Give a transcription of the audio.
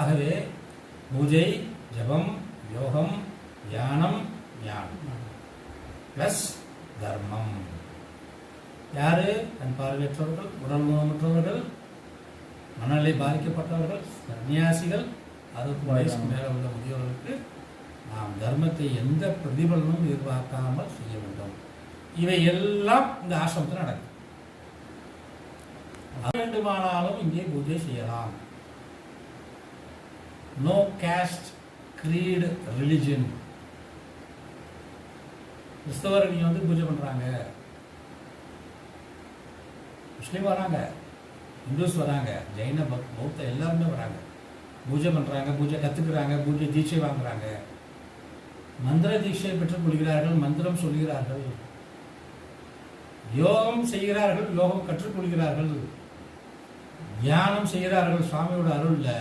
ஆகவே பூஜை ஜபம் யோகம் தியானம் ஞானம். ப்ளஸ் தர்மம். யாரு? கண் பார்வையற்றவர்கள் உடல் ஊனமுற்றவர்கள் மனநிலை பாதிக்கப்பட்டவர்கள் சன்னியாசிகள் அறுபத்தி வயசுக்கு மேலே உள்ள முதியவர்களுக்கு நாம் தர்மத்தை எந்த பிரதிபலனும் எதிர்பார்க்காமல் செய்ய வேண்டும். இவை எல்லாம் இந்த ஆசிரமத்தில் நடக்கும் வேண்டுமானாலும் இங்கே பூஜை செய்யலாம். நோ கேஸ்ட் creed ரிலிஜியன் கிறிஸ்தவர் நீங்கள் வந்து பூஜை பண்றாங்க. முஸ்லீம் வராங்க இந்துஸ் வராங்க ஜெயின பக் பௌத்த எல்லாருமே வராங்க. பூஜை பண்றாங்க பூஜை கத்துக்கிறாங்க பூஜை தீட்சை வாங்குறாங்க. மந்திர தீட்சை பெற்றுக் கொள்கிறார்கள் மந்திரம் சொல்கிறார்கள். யோகம் செய்கிறார்கள் யோகம் கற்றுக்கொள்கிறார்கள். தியானம் செய்கிறார்கள் சுவாமியோட அருளில்